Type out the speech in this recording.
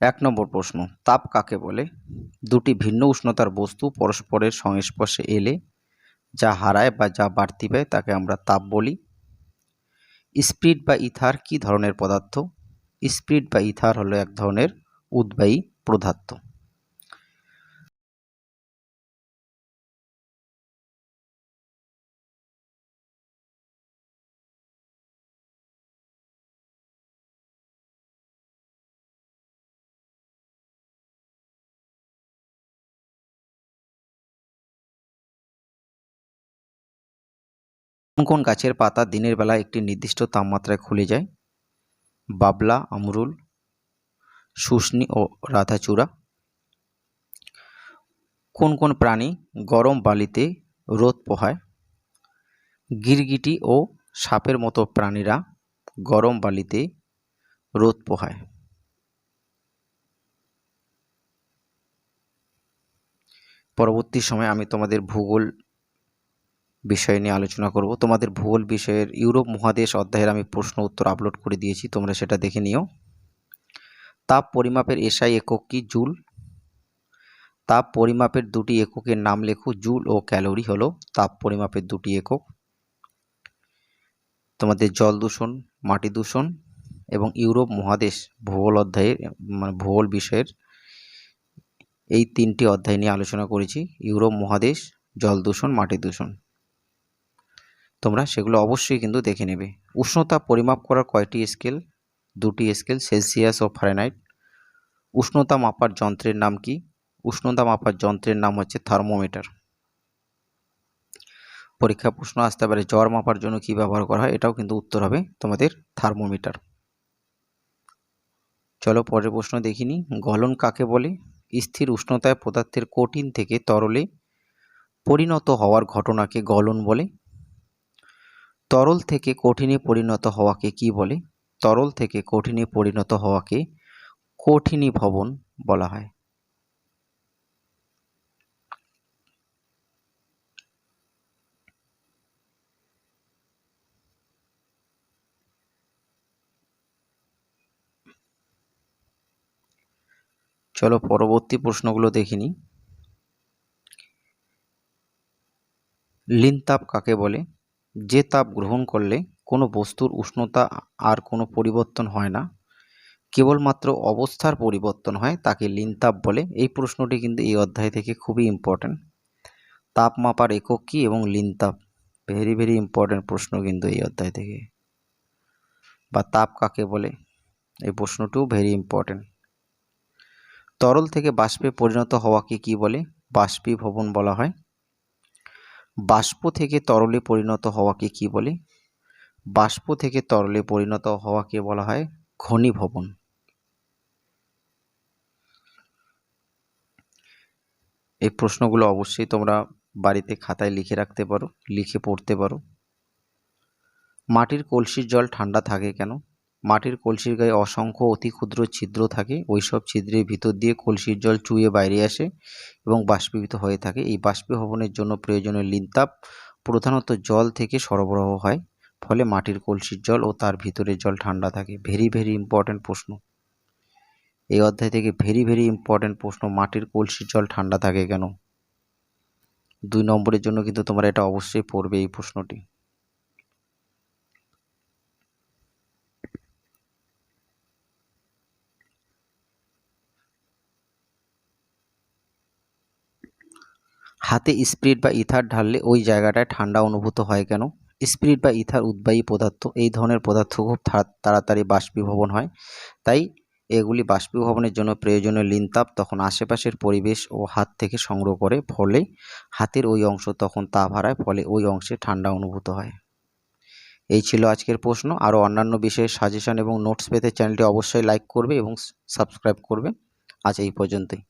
এক নম্বর প্রশ্ন, তাপ কাকে বলে? দুটি ভিন্ন উষ্ণতার বস্তু পরস্পরের সংস্পর্শে এলে যা হারায় বা যা বাড়তি পায় তাকে আমরা তাপ বলি। স্পিরিট বা ইথার কি ধরনের পদার্থ? স্পিরিট বা ইথার হলো এক ধরনের উদ্বায়ী পদার্থ। কোন কোন গাছের পাতা দিনের বেলা একটি নির্দিষ্ট তাপমাত্রায় খুলে যায়? বাবলা, আমরুল, শুষ্নি ও রাধাচূড়া। কোন কোন প্রাণী গরম বালিতে রোদ পোহায়? গিরগিটি ও সাপের মতো প্রাণীরা গরম বালিতে রোদ পোহায়। পরবর্তী সময়ে আমি তোমাদের ভূগোল বিষয় নিয়ে আলোচনা করব। তোমাদের ভূগোল বিষয়ের ইউরোপ মহাদেশ অধ্যায়ের আমি প্রশ্ন উত্তর আপলোড করে দিয়েছি, তোমরা সেটা দেখে নিও। তাপ পরিমাপের এসআই একক কি? জুল। তাপ পরিমাপের দুটি এককের নাম লেখো, জুল ও ক্যালোরি হলো তাপ পরিমাপের দুটি একক। তোমাদের জল দূষণ, মাটি দূষণ এবং ইউরোপ মহাদেশ ভূগোল অধ্যায়ের মানে ভূগোল বিষয়ের এই তিনটি অধ্যায় নিয়ে আলোচনা করেছি। ইউরোপ মহাদেশ, জল দূষণ, মাটি দূষণ। তোমরা সেগুলো অবশ্যই কিন্তু দেখে নেবে। উষ্ণতা পরিমাপ করার কয়টি স্কেল দুটি স্কেল সেলসিয়াস ও ফারেনহাইট উষ্ণতা মাপার যন্ত্রের নাম কি? উষ্ণতা মাপার যন্ত্রের নাম হচ্ছে থার্মোমিটার পরীক্ষা প্রশ্ন আসতে পারে, জ্বর মাপার জন্য কি ব্যবহার করা হয়? এটাও কিন্তু উত্তর হবে তোমাদের থার্মোমিটার চলো পরের প্রশ্ন দেখিনি গলন কাকে বলে? স্থির উষ্ণতায় পদার্থের কঠিন থেকে তরলে পরিণত হওয়ার ঘটনাকে গলন বলে। তরল থেকে কঠিনে পরিণত হওয়াকে কি বলে? তরল থেকে কঠিনে পরিণত হওয়াকে কঠিনী ভবন বলা হয়। চলো পরবর্তী প্রশ্নগুলো দেখিনি লিন তাপ কাকে বলে? যে তাপ গ্রহণ করলে কোনো বস্তুর উষ্ণতা আর কোনো পরিবর্তন হয় না, কেবলমাত্র অবস্থার পরিবর্তন হয় তাকে লিন তাপ বলে। এই প্রশ্নটি কিন্তু এই অধ্যায় থেকে খুবই ইম্পর্ট্যান্ট তাপ মাপার একক কী এবং লিন তাপ? ভেরি ভেরি ইম্পর্ট্যান্ট প্রশ্ন কিন্তু এই অধ্যায় থেকে। বা তাপ কাকে বলে? এই প্রশ্নটিও ভেরি ইম্পর্ট্যান্ট তরল থেকে বাষ্পে পরিণত হওয়াকে কি বলে? বাষ্পীভবন বলা হয়। বাষ্প থেকে তরলে পরিণত হওয়াকে কি বলে? বাষ্প থেকে তরলে পরিণত হওয়াকে বলা হয় ঘনীভবন। এই প্রশ্নগুলো অবশ্যই তোমরা বাড়িতে খাতায় লিখে রাখতে পারো, লিখে পড়তে পারো। মাটির কলসির জল ঠান্ডা থাকে কেন? মাটির কলসির গায়ে অসংখ্য অতি ক্ষুদ্র ছিদ্র থাকে। ওই সব ছিদ্রের ভিতর দিয়ে কলসির জল চুইয়ে বাইরে আসে এবং বাষ্পীভূত হয়ে থাকে। এই বাষ্পীভবনের জন্য প্রয়োজনীয় লিনতাপ প্রধানত জল থেকে সরবরাহ হয়, ফলে মাটির কলসির জল ও তার ভিতরের জল ঠান্ডা থাকে। ভেরি ভেরি ইম্পর্ট্যান্ট প্রশ্ন। এই অধ্যায় থেকে ভেরি ভেরি ইম্পর্ট্যান্ট প্রশ্ন, মাটির কলসির জল ঠান্ডা থাকে কেন? দুই নম্বরের জন্য কিন্তু তোমরা এটা অবশ্যই পড়বে এই প্রশ্নটি। হাতে স্পিরিট বা ইথার ঢাললে ওই জায়গাটায় ঠান্ডা অনুভূত হয় কেন? স্পিরিট বা ইথার উদ্বায়ী পদার্থ, এই ধরনের পদার্থ খুব তাড়াতাড়ি বাষ্পীভবন হয়। তাই এগুলি বাষ্পীভবনের জন্য প্রয়োজনীয় লিনতাপ তখন আশেপাশের পরিবেশ ও হাত থেকে সংগ্রহ করে, ফলে হাতের ওই অংশ তখন তাপ হারায় ফলে ওই অংশে ঠান্ডা অনুভূত হয়। এই ছিল আজকের প্রশ্ন। আরও অন্যান্য বিষয়ে সাজেশন এবং নোটস পেতে চ্যানেলটি অবশ্যই লাইক করবে এবং সাবস্ক্রাইব করবে। আজ এই পর্যন্তই।